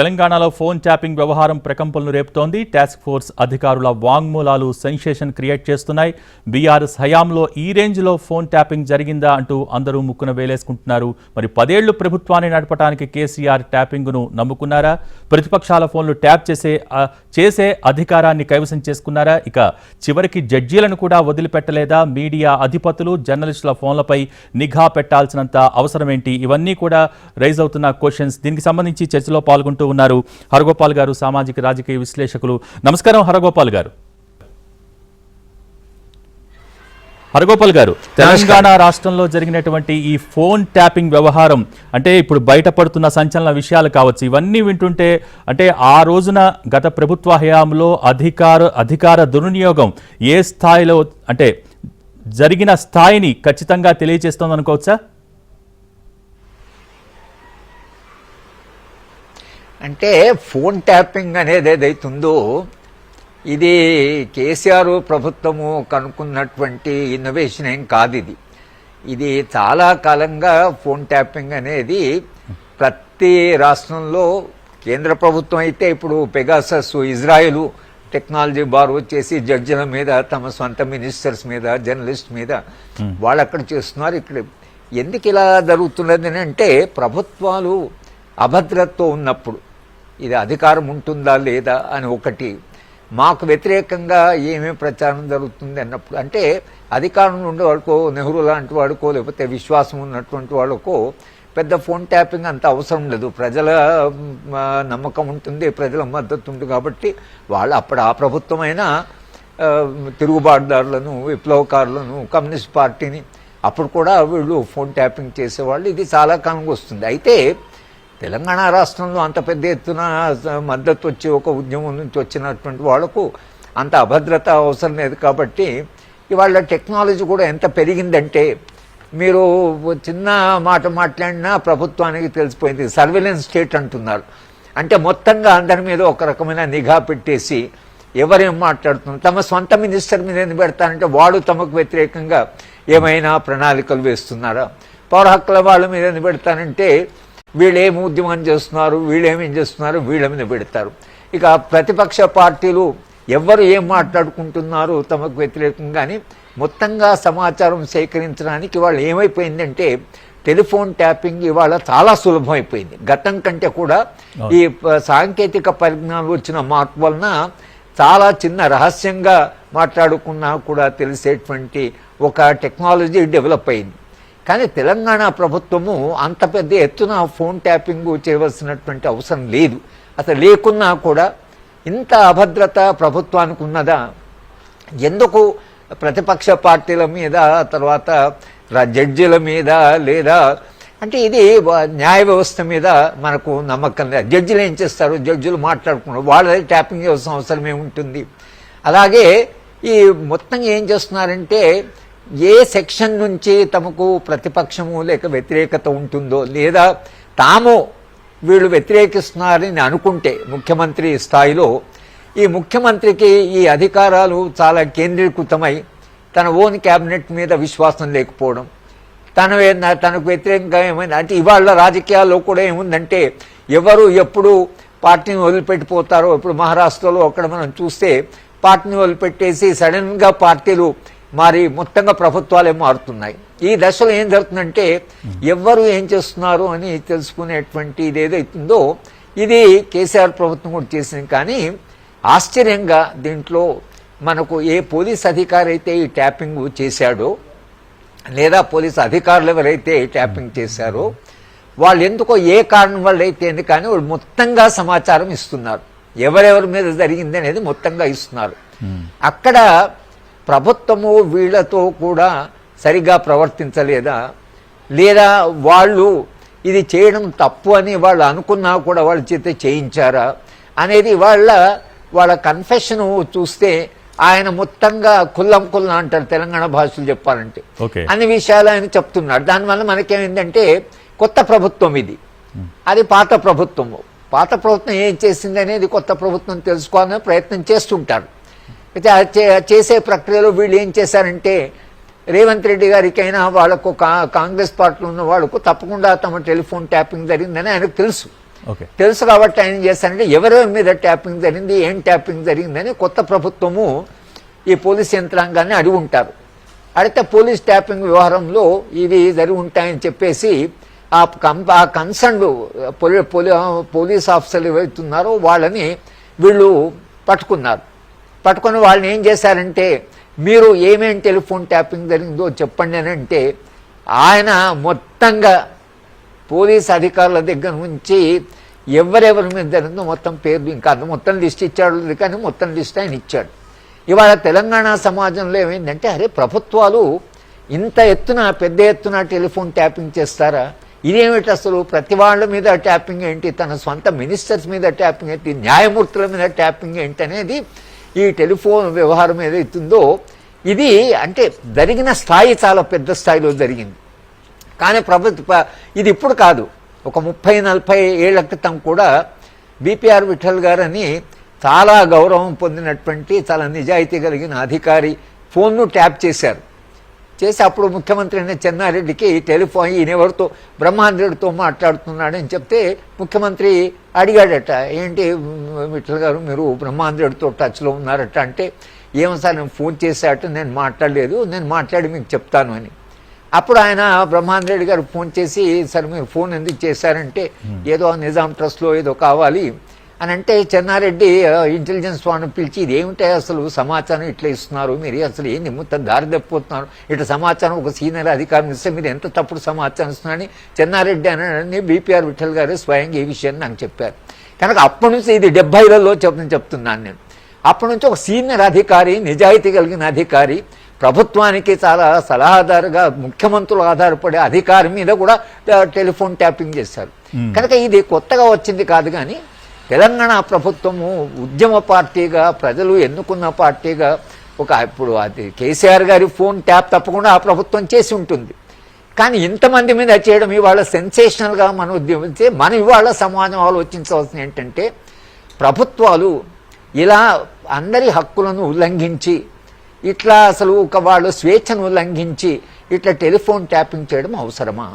తెలంగాణలో phone tapping వ్యవహారం ప్రకంపనలు రేపుతోంది. టాస్క్ ఫోర్స్ అధికారుల వాంగ్మూలాలు సెన్సేషన్ క్రియేట్ చేస్తున్నాయి. బీఆర్ఎస్ హయాంలో ఈ రేంజ్లో ఫోన్ ట్యాపింగ్ జరిగిందా అంటూ అందరూ ముక్కున వేలేసుకుంటున్నారు. మరి పదేళ్ళు ప్రభుత్వాన్ని నడపడానికి కేసీఆర్ ట్యాపింగ్ను నమ్ముకున్నారా? ప్రతిపక్షాల ఫోన్లు ట్యాప్ చేసే చేసే అధికారాన్ని కైవసం చేసుకున్నారా? ఇక చివరికి జడ్జీలను కూడా వదిలిపెట్టలేదా? మీడియా అధిపతులు జర్నలిస్టుల ఫోన్లపై నిఘా పెట్టాల్సినంత అవసరమేంటి? ఇవన్నీ కూడా రైజ్ అవుతున్న క్వశ్చన్స్ దీనికి సంబంధించి చర్చలో పాల్గొంటూ ఉన్నారు. హరగోపాల్ గారు సామాజిక రాజకీయ విశ్లేషకులు. నమస్కారం హరగోపాల్ గారు. హరగోపాల్ గారు తెలంగాణ రాష్ట్రంలో జరిగినటువంటి ఈ ఫోన్ ట్యాపింగ్ వ్యవహారం అంటే ఇప్పుడు బయటపడుతున్న సంచలన విషయాలు కావచ్చు ఇవన్నీ వింటుంటే అంటే ఆ రోజున గత ప్రభుత్వ హయాంలో అధికార అధికార దుర్వినియోగం ఏ స్థాయిలో అంటే జరిగిన స్థాయిని ఖచ్చితంగా తెలియజేస్తోంది అంటే ఫోన్ ట్యాపింగ్ అనేది ఏదైతుందో ఇది కేసీఆర్ ప్రభుత్వము కనుక్కున్నటువంటి ఇన్నోవేషన్ ఏం కాదు ఇది ఇది చాలా కాలంగా ఫోన్ ట్యాపింగ్ అనేది ప్రతి రాష్ట్రంలో కేంద్ర ప్రభుత్వం అయితే ఇప్పుడు పెగాసస్ ఇజ్రాయెల్ టెక్నాలజీ బార్ వచ్చేసి జడ్జిల మీద తమ సొంత మినిస్టర్స్ మీద జర్నలిస్ట్ మీద వాళ్ళు అక్కడ చేస్తున్నారు ఇక్కడ. ఎందుకు ఇలా జరుగుతున్నది అని అంటే ప్రభుత్వాలు అభద్రతతో ఉన్నప్పుడు. ఇది అధికారం ఉంటుందా లేదా అని ఒకటి. మాకు వ్యతిరేకంగా ఏమేమి ప్రచారం జరుగుతుంది అన్నప్పుడు అంటే అధికారంలో ఉండే వాళ్ళకో నెహ్రూ లాంటి వాడుకో లేకపోతే విశ్వాసం ఉన్నటువంటి వాళ్ళకో పెద్ద ఫోన్ ట్యాపింగ్ అంత అవసరం లేదు. ప్రజల నమ్మకం ఉంటుంది ప్రజల మద్దతు ఉంది కాబట్టి వాళ్ళు అప్పుడు ఆ ప్రభుత్వమైనా తిరుగుబాటుదారులను విప్లవకారులను కమ్యూనిస్ట్ పార్టీని అప్పుడు కూడా వీళ్ళు ఫోన్ ట్యాపింగ్ చేసేవాళ్ళు. ఇది చాలా కాలంగా వస్తుంది. అయితే తెలంగాణ రాష్ట్రంలో అంత పెద్ద ఎత్తున మద్దతు వచ్చి ఒక ఉద్యమం నుంచి వచ్చినటువంటి వాళ్ళకు అంత అభద్రత అవసరం లేదు కాబట్టి ఇవాళ టెక్నాలజీ కూడా ఎంత పెరిగిందంటే మీరు చిన్న మాట మాట్లాడినా ప్రభుత్వానికి తెలిసిపోయింది. సర్వేలెన్స్ స్టేట్ అంటున్నారు. అంటే మొత్తంగా అందరి మీద ఒక రకమైన నిఘా పెట్టేసి ఎవరేం మాట్లాడుతున్నారు? తమ సొంత మినిస్టర్ మీద ఎందుకు పెడతారంటే వాడు తమకు వ్యతిరేకంగా ఏమైనా ప్రణాళికలు వేస్తున్నారా? పౌర హక్కుల వాళ్ళ మీద ఎందుకు పెడతారంటే వీళ్ళేం ఉద్యమం చేస్తున్నారు వీళ్ళేమేం చేస్తున్నారు వీళ్ళ మీద పెడతారు. ఇక ప్రతిపక్ష పార్టీలు ఎవరు ఏం మాట్లాడుకుంటున్నారు తమకు వ్యతిరేకంగాని మొత్తంగా సమాచారం సేకరించడానికి వాళ్ళు ఏమైపోయిందంటే టెలిఫోన్ ట్యాపింగ్ ఇవాళ చాలా సులభమైపోయింది. గతం కంటే కూడా ఈ సాంకేతిక పరిజ్ఞానం వచ్చిన మార్పు వలన చాలా చిన్న రహస్యంగా మాట్లాడుకున్నా కూడా తెలిసేటువంటి ఒక టెక్నాలజీ డెవలప్ అయింది. కానీ తెలంగాణ ప్రభుత్వము అంత పెద్ద ఎత్తున ఫోన్ ట్యాపింగ్ చేయవలసినటువంటి అవసరం లేదు. అసలు లేకున్నా కూడా ఇంత అభద్రత ప్రభుత్వానికి ఉన్నదా? ఎందుకు ప్రతిపక్ష పార్టీల మీద తర్వాత ర- జడ్జిల మీద లేదా అంటే ఇది న్యాయ వ్యవస్థ మీద మనకు నమ్మకం లేదు. జడ్జిలు ఏం చేస్తారు? జడ్జిలు మాట్లాడుకున్నారు వాళ్ళది ట్యాపింగ్ చేయాల్సిన అవసరం ఏముంటుంది అలాగే ఈ మొత్తం ఏం చేస్తున్నారంటే ఏ సెక్షన్ నుంచి తమకు ప్రతిపక్షము లేక వ్యతిరేకత ఉంటుందో లేదా తాము వీళ్ళు వ్యతిరేకిస్తున్నారని అనుకుంటే ముఖ్యమంత్రి స్థాయిలో ఈ ముఖ్యమంత్రికి ఈ అధికారాలు చాలా కేంద్రీకృతమై తన ఓన్ క్యాబినెట్ మీద విశ్వాసం లేకపోవడం తన తనకు వ్యతిరేకంగా ఏమైంది అంటే ఇవాళ రాజకీయాల్లో కూడా ఏముందంటే ఎవరు ఎప్పుడు పార్టీని వదిలిపెట్టిపోతారో ఇప్పుడు మహారాష్ట్రలో అక్కడ మనం చూస్తే పార్టీని వదిలిపెట్టేసి సడన్గా పార్టీలు మారి మొత్తంగా ప్రభుత్వాలే మారుతున్నాయి ఈ దశలో ఏం జరుగుతుందంటే ఎవ్వరు ఏం చేస్తున్నారు అని తెలుసుకునేటువంటి ఇది ఏదైతుందో ఇది కేసీఆర్ ప్రభుత్వం కూడా చేసింది. కానీ ఆశ్చర్యంగా దీంట్లో మనకు ఏ పోలీస్ అధికారి అయితే ఈ ట్యాపింగ్ చేశాడో లేదా పోలీస్ అధికారులు ఎవరైతే ట్యాపింగ్ చేశారో వాళ్ళు ఎందుకో ఏ కారణం వల్ల అయితే కానీ వాళ్ళు మొత్తంగా సమాచారం ఇస్తున్నారు. ఎవరెవరి మీద జరిగింది అనేది మొత్తంగా ఇస్తున్నారు. అక్కడ ప్రభుత్వము వీళ్ళతో కూడా సరిగా ప్రవర్తించలేదా? లేదా వాళ్ళు ఇది చేయడం తప్పు అని వాళ్ళు అనుకున్నా కూడా వాళ్ళ చేత చేయించారా? అనేది వాళ్ళ వాళ్ళ కన్ఫెషన్ చూస్తే ఆయన మొత్తంగా కుల్లం కుల్లం అంటారు తెలంగాణ భాషలు చెప్పాలంటే. అన్ని విషయాలు ఆయన చెప్తున్నాడు దానివల్ల మనకేమైందంటే కొత్త ప్రభుత్వం ఇది. అది పాత ప్రభుత్వము. పాత ప్రభుత్వం ఏం చేసింది అనేది కొత్త ప్రభుత్వం తెలుసుకోవాలని ప్రయత్నం చేస్తుంటారు. అయితే చేసే ప్రక్రియలో వీళ్ళు ఏం చేశారంటే రేవంత్ రెడ్డి గారికైనా వాళ్ళకు కా- కాంగ్రెస్ పార్టీలో ఉన్న వాళ్ళకు తప్పకుండా తమ టెలిఫోన్ ట్యాపింగ్ జరిగిందని ఆయనకు తెలుసు. ఓకే. తెలుసు కాబట్టి ఆయన ఏం చేస్తారంటే ఎవరెవరి మీద ట్యాపింగ్ జరిగింది ఏం ట్యాపింగ్ జరిగిందని కొత్త ప్రభుత్వము ఈ పోలీస్ యంత్రాంగాన్ని అడిగి ఉంటారు. అడిగితే పోలీస్ ట్యాపింగ్ వ్యవహారంలో ఇవి జరిగి ఉంటాయని చెప్పేసి ఆ కం ఆ కన్సర్న్ పోలీ పోలీ పోలీస్ ఆఫీసర్లు ఎవరైతున్నారో వాళ్ళని వీళ్ళు పట్టుకున్నారు. పట్టుకొని వాళ్ళని ఏం చేశారంటే మీరు ఏమేం టెలిఫోన్ ట్యాపింగ్ జరిగిందో చెప్పండి అని అంటే ఆయన మొత్తంగా పోలీస్ అధికారుల దగ్గర నుంచి ఎవరెవరి మీద జరిగిందో మొత్తం పేర్లు ఇంకా అంత మొత్తం లిస్ట్ ఇచ్చాడు కానీ మొత్తం లిస్ట్ ఆయన ఇచ్చాడు. ఇవాళ తెలంగాణ సమాజంలో ఏమైందంటే అరే ప్రభుత్వాలు ఇంత ఎత్తున పెద్ద ఎత్తున టెలిఫోన్ ట్యాపింగ్ చేస్తారా? ఇదేమిటి అసలు ప్రతి వాళ్ళ మీద ట్యాపింగ్ ఏంటి? తన సొంత మినిస్టర్స్ మీద ట్యాపింగ్ ఏంటి? న్యాయమూర్తుల మీద ట్యాపింగ్ ఏంటి? అనేది ఈ టెలిఫోన్ వ్యవహారం ఏదైతుందో ఇది అంటే జరిగిన స్థాయి చాలా పెద్ద స్థాయిలో జరిగింది. కానీ ప్రభుత్వ ఇది ఇప్పుడు కాదు. ఒక ముప్పై నలభై ఏళ్ళ క్రితం కూడా బీపీఆర్ విఠల్ గారని చాలా గౌరవం పొందినటువంటి చాలా నిజాయితీ కలిగిన అధికారి ఫోన్ను ట్యాప్ చేశారు. చేసి అప్పుడు ముఖ్యమంత్రి అయిన చెన్నారెడ్డికి టెలిఫోన్ ఈయన ఎవరితో బ్రహ్మాంధ్రుడితో మాట్లాడుతున్నాడని చెప్తే ముఖ్యమంత్రి అడిగాడట ఏంటి విఠల్ గారు మీరు బ్రహ్మాంధ్రుడితో టచ్లో ఉన్నారట అంటే ఏమో సార్ నేను ఫోన్ చేశాట నేను మాట్లాడలేదు నేను మాట్లాడి మీకు చెప్తాను అని. అప్పుడు ఆయన బ్రహ్మాంధ్రెడ్డి గారు ఫోన్ చేసి సార్ మీరు ఫోన్ ఎందుకు చేశారంటే ఏదో నిజాం ట్రస్ట్లో ఏదో కావాలి అని అంటే చెన్నారెడ్డి ఇంటెలిజెన్స్ వాళ్ళని పిలిచి ఇది ఏమిటి అసలు సమాచారం ఇట్లా ఇస్తున్నారు? మీరు అసలు ఏంది మొత్తం దారి తప్పిపోతున్నారు? ఇట్లా సమాచారం ఒక సీనియర్ అధికారం ఇస్తే మీరు ఎంత తప్పుడు సమాచారం ఇస్తున్నారని చెన్నారెడ్డి అని బీపీఆర్ విఠల్ గారు స్వయంగా ఈ విషయాన్ని నాకు చెప్పారు. కనుక అప్పటి నుంచి ఇది డెబ్బైలలో చెప్పని చెప్తున్నాను నేను. అప్పటి నుంచి ఒక సీనియర్ అధికారి నిజాయితీ కలిగిన అధికారి ప్రభుత్వానికి చాలా సలహాదారుగా ముఖ్యమంత్రులు ఆధారపడే అధికారి మీద కూడా టెలిఫోన్ ట్యాపింగ్ చేశారు. కనుక ఇది కొత్తగా వచ్చింది కాదు కానీ తెలంగాణ ప్రభుత్వము ఉద్యమ పార్టీగా ప్రజలు ఎన్నుకున్న పార్టీగా ఒక ఇప్పుడు అది కేసీఆర్ గారి ఫోన్ ట్యాప్ తప్పకుండా ఆ ప్రభుత్వం చేసి ఉంటుంది. కానీ ఇంతమంది మీద చేయడం ఇవాళ సెన్సేషనల్గా మనం ఉద్యమిస్తే మనం ఇవాళ సమాజం ఆలోచించవలసింది ఏంటంటే ప్రభుత్వాలు ఇలా అందరి హక్కులను ఉల్లంఘించి ఇట్లా అసలు ఒక వాళ్ళు స్వేచ్ఛను ఉల్లంఘించి ఇట్లా టెలిఫోన్ ట్యాపింగ్ చేయడం అవసరమా?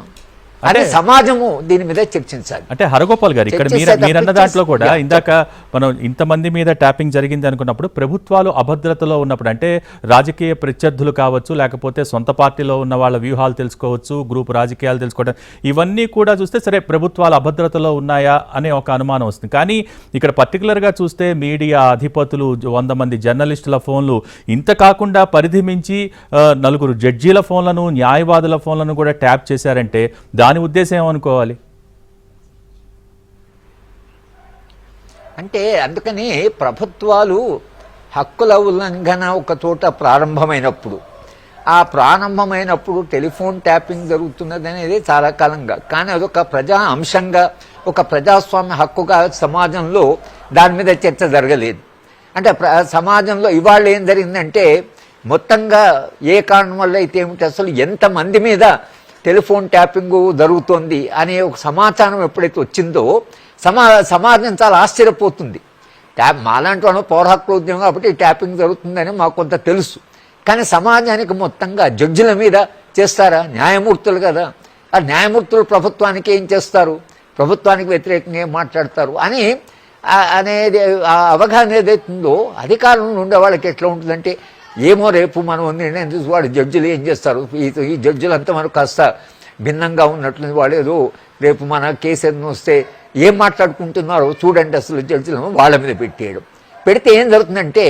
అదే అంటే- సమాజము దీని మీద చర్చించాలి. అంటే హరగోపాల్ గారు ఇక్కడ మీరు తప్పించేసి- దాంట్లో కూడా ఇందాక మనం ఇంతమంది మీద ట్యాపింగ్ జరిగింది అనుకున్నప్పుడు ప్రభుత్వాలు అభద్రతలో ఉన్నప్పుడు అంటే రాజకీయ ప్రత్యర్థులు కావచ్చు లేకపోతే సొంత పార్టీలో ఉన్న వాళ్ళ వ్యూహాలు తెలుసుకోవచ్చు గ్రూప్ రాజకీయాలు తెలుసుకోవడం ఇవన్నీ కూడా చూస్తే సరే ప్రభుత్వాలు అభద్రతలో ఉన్నాయా అనే ఒక అనుమానం వస్తుంది. కానీ ఇక్కడ పర్టికులర్గా చూస్తే మీడియా అధిపతులు వంద మంది జర్నలిస్టుల ఫోన్లు ఇంత కాకుండా పరిధి మించి నలుగురు జడ్జీల ఫోన్లను న్యాయవాదుల ఫోన్లను కూడా ట్యాప్ చేశారంటే దాని ఉద్దేశం ఏమనుకోవాలి? అంటే అందుకని ప్రభుత్వాలు హక్కుల ఉల్లంఘన ఒక చోట ప్రారంభమైనప్పుడు ఆ ప్రారంభమైనప్పుడు టెలిఫోన్ ట్యాపింగ్ జరుగుతున్నది అనేది చాలా కాలంగా. కానీ అదొక ప్రజా అంశంగా ఒక ప్రజాస్వామ్య హక్కుగా సమాజంలో దాని మీద చర్చ జరగలేదు. అంటే ప్ర సమాజంలో ఇవాళ ఏం జరిగిందంటే మొత్తంగా ఏ కారణం వల్ల అయితే ఏమిటి అసలు ఎంతమంది మీద టెలిఫోన్ ట్యాపింగ్ జరుగుతోంది అనే ఒక సమాచారం ఎప్పుడైతే వచ్చిందో సమా సమాజం చాలా ఆశ్చర్యపోతుంది. ట్యాప్ మాలాంటి వాళ్ళు పౌర హక్కుల ఉద్యమం కాబట్టి ట్యాపింగ్ జరుగుతుందని మాకు కొంత తెలుసు. కానీ సమాజానికి మొత్తంగా జడ్జిల మీద చేస్తారా? న్యాయమూర్తులు కదా. ఆ న్యాయమూర్తులు ప్రభుత్వానికి ఏం చేస్తారు? ప్రభుత్వానికి వ్యతిరేకంగా ఏం మాట్లాడతారు? అని అనేది ఆ అవగాహన ఏదైతుందో అధికారంలో ఉండే వాళ్ళకి ఎట్లా ఉంటుందంటే ఏమో రేపు మనం నిర్ణయం చూసి వాడు జడ్జిలు ఏం చేస్తారు? ఈ జడ్జిలంతా మనకు కాస్త భిన్నంగా ఉన్నట్లుంది. వాళ్ళు ఏదో రేపు మన కేసు ఏదైనా వస్తే ఏం మాట్లాడుకుంటున్నారో చూడండి అసలు జడ్జిలను వాళ్ళ మీద పెట్టేయడం. పెడితే ఏం జరుగుతుందంటే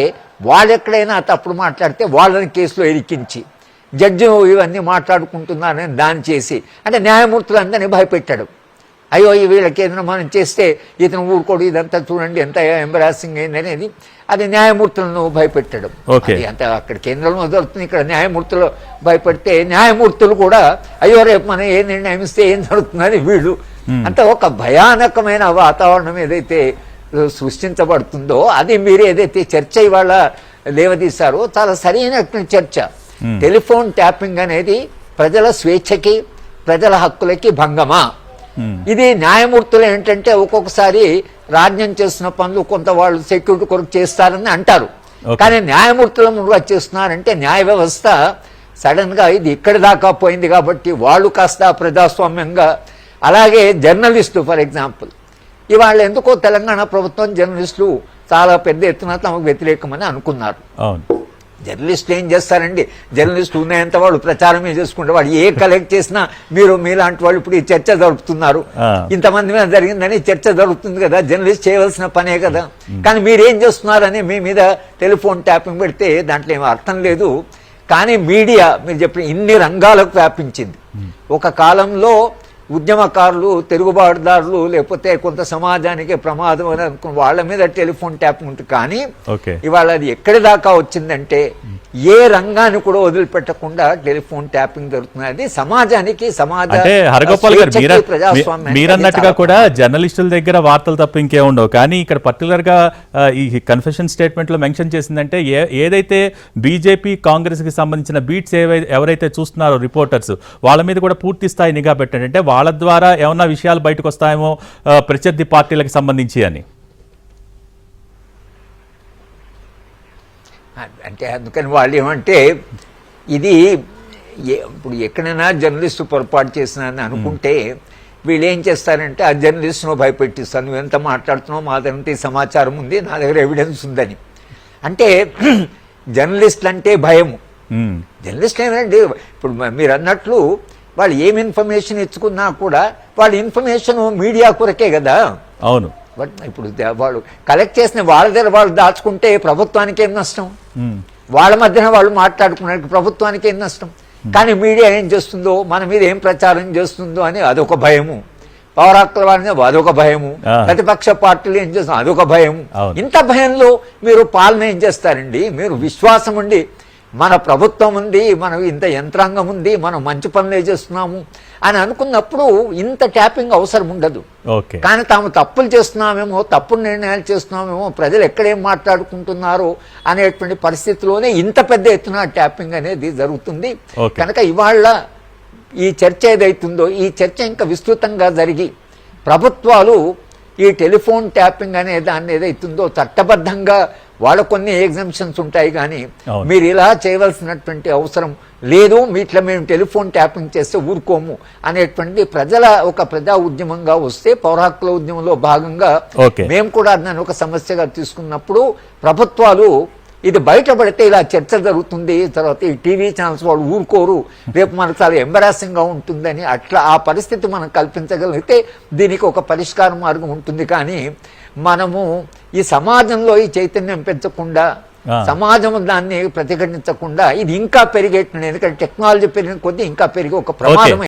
వాళ్ళు ఎక్కడైనా తప్పుడు మాట్లాడితే వాళ్ళని కేసులో ఇరికించి జడ్జి ఇవన్నీ మాట్లాడుకుంటున్నారని దాన్ని చేసి అంటే న్యాయమూర్తులందరినీ భయపెట్టాడు. అయ్యో ఈ వీళ్ళకి ఏదైనా మనం చేస్తే ఇతను ఊరుకోడు ఇదంతా చూడండి ఎంత ఎంబరాసింగ్ అయింది అనేది అది న్యాయమూర్తులను భయపెట్టడం. అది అంత అక్కడ కేంద్రంలో జరుగుతుంది ఇక్కడ న్యాయమూర్తులు భయపెడితే న్యాయమూర్తులు కూడా అయ్యో రేపు మనం ఏ నిర్ణయం ఇస్తే ఏం జరుగుతుందని వీళ్ళు. అంటే ఒక భయానకమైన వాతావరణం ఏదైతే సృష్టించబడుతుందో అది మీరు ఏదైతే చర్చ ఇవాళ లేవదీశారో చాలా సరైనటువంటి చర్చ. టెలిఫోన్ ట్యాపింగ్ అనేది ప్రజల స్వేచ్ఛకి ప్రజల హక్కులకి భంగమా? ఇది న్యాయమూర్తులు ఏంటంటే ఒక్కొక్కసారి రాజ్యం చేస్తున్న పనులు కొంత వాళ్ళు సెక్యూరిటీ కొరకు చేస్తారని అంటారు. కానీ న్యాయమూర్తుల ముందుగా చేస్తున్నారంటే న్యాయ వ్యవస్థ సడన్గా ఇది ఇక్కడి దాకా పోయింది కాబట్టి వాళ్ళు కాస్త ప్రజాస్వామ్యంగా అలాగే జర్నలిస్టు ఫర్ ఎగ్జాంపుల్. ఇవాళ ఎందుకో తెలంగాణ ప్రభుత్వం జర్నలిస్టులు చాలా పెద్ద ఎత్తున తమకు వ్యతిరేకమని అనుకున్నారు. జర్నలిస్టులు ఏం చేస్తారండి? జర్నలిస్టులు ఉన్నంత వాళ్ళు ప్రచారమే చేసుకుంటే వాళ్ళు ఏ కలెక్ట్ చేసినా మీరు మీలాంటి వాళ్ళు ఇప్పుడు ఈ చర్చ జరుపుతున్నారు. ఇంతమంది మీద జరిగిందని చర్చ జరుగుతుంది కదా జర్నలిస్ట్ చేయవలసిన పనే కదా. కానీ మీరు ఏం చేస్తున్నారని మీ మీద టెలిఫోన్ ట్యాపింగ్ పెడితే దాంట్లో ఏమీ అర్థం లేదు. కానీ మీడియా మీరు చెప్పిన ఇన్ని రంగాలకు వ్యాపించింది. ఒక కాలంలో ఉద్యమకారులు తిరుగుబాటుదారులు లేకపోతే కొంత సమాజానికి ప్రమాదం అని అనుకున్న వాళ్ళ మీద టెలిఫోన్ ట్యాపింగ్ ఉంటుంది. కానీ ఇవాళ అది ఎక్కడి దాకా వచ్చిందంటే ఏ రంగాన్ని కూడా వదిలిపెట్టకుండా టెలిఫోన్ ట్యాపింగ్ జరుగుతుంది. అది సమాజానికి సమాజ హరగోపాల్ గారు మీరన్నట్టుగా కూడా జర్నలిస్టుల దగ్గర వార్తలు తప్ప ఇంకే ఉండవు. కానీ ఇక్కడ పర్టికులర్గా ఈ కన్ఫెషన్ స్టేట్మెంట్లో మెన్షన్ చేసిందంటే ఏ- ఏదైతే బీజేపీ కాంగ్రెస్కి సంబంధించిన బీట్స్ ఎవరైతే చూస్తున్నారో రిపోర్టర్స్ వాళ్ళ మీద కూడా పూర్తి స్థాయి నిఘా పెట్టండి. అంటే వాళ్ళ ద్వారా ఏమన్నా విషయాలు బయటకు వస్తాయేమో ప్రత్యర్థి పార్టీలకు సంబంధించి అని. అంటే అందుకని వాళ్ళు ఏమంటే ఇది ఇప్పుడు ఎక్కడైనా జర్నలిస్టు పొరపాటు చేసినని అనుకుంటే వీళ్ళు ఏం చేస్తారంటే ఆ జర్నలిస్ట్ను భయపెట్టిస్తాను నువ్వు ఎంత మాట్లాడుతున్నావు మా దగ్గర సమాచారం ఉంది నా దగ్గర ఎవిడెన్స్ ఉందని. అంటే జర్నలిస్టులు అంటే భయము జర్నలిస్ట్ ఏమండి ఇప్పుడు మీరు అన్నట్లు వాళ్ళు ఏం ఇన్ఫర్మేషన్ ఇచ్చుకున్నా కూడా వాళ్ళ ఇన్ఫర్మేషన్ మీడియా కొరకే కదా. అవును. ఇప్పుడు వాళ్ళు కలెక్ట్ చేసిన వాళ్ళ దగ్గర వాళ్ళు దాచుకుంటే ప్రభుత్వానికి ఏం నష్టం? వాళ్ళ మధ్యన వాళ్ళు మాట్లాడుకున్నానికి ప్రభుత్వానికి ఏం నష్టం? కానీ మీడియా ఏం చేస్తుందో మన మీద ఏం ప్రచారం చేస్తుందో అని అదొక భయము. పౌరాకుల వారిని అదొక భయము. ప్రతిపక్ష పార్టీలు ఏం చేస్తున్నారు అదొక భయము. అవును. ఇంత భయంలో మీరు పాలన ఏం చేస్తారండి? మీరు విశ్వాసం ఉండి మన ప్రభుత్వం ఉంది మనం ఇంత యంత్రాంగం ఉంది మనం మంచి పనులే చేస్తున్నాము అని అనుకున్నప్పుడు ఇంత ట్యాపింగ్ అవసరం ఉండదు. కానీ తాము తప్పులు చేస్తున్నామేమో తప్పుడు నిర్ణయాలు చేస్తున్నామేమో ప్రజలు ఎక్కడేం మాట్లాడుకుంటున్నారు అనేటువంటి పరిస్థితిలోనే ఇంత పెద్ద ఎత్తున ట్యాపింగ్ అనేది జరుగుతుంది. కనుక ఇవాళ ఈ చర్చ ఏదైతుందో ఈ చర్చ ఇంకా విస్తృతంగా జరిగి ప్రభుత్వాలు ఈ టెలిఫోన్ ట్యాపింగ్ అనే దాన్ని ఏదైతుందో చట్టబద్ధంగా వాళ్ళ కొన్ని ఎగ్జామ్షన్స్ ఉంటాయి కానీ. మీరు ఇలా చేయవలసినటువంటి అవసరం లేదు మీట్లా మేము టెలిఫోన్ ట్యాపింగ్ చేస్తే ఊరుకోము అనేటువంటి ప్రజల ఒక ప్రజా ఉద్యమంగా వస్తే పౌర హక్కుల ఉద్యమంలో భాగంగా. మేము కూడా దాన్ని ఒక సమస్యగా తీసుకున్నప్పుడు ప్రభుత్వాలు ఇది బయటపడితే ఇలా చర్చ జరుగుతుంది తర్వాత ఈ టీవీ ఛానల్స్ వాళ్ళు ఊరుకోరు రేపు మనకు చాలా ఎంబరాసింగ్గా ఉంటుందని అట్లా ఆ పరిస్థితి మనం కల్పించగలిగితే దీనికి ఒక పరిష్కార మార్గం ఉంటుంది కానీ మనము ఈ సమాజంలో ఈ చైతన్యం పెంచకుండా. సమాజం దాన్ని ప్రతిఘటించకుండా ఇది ఇంకా పెరిగేట్టు ఎందుకంటే టెక్నాలజీ పెరిగిన కొద్దీ ఇంకా పెరిగి ఒక ప్రమాదం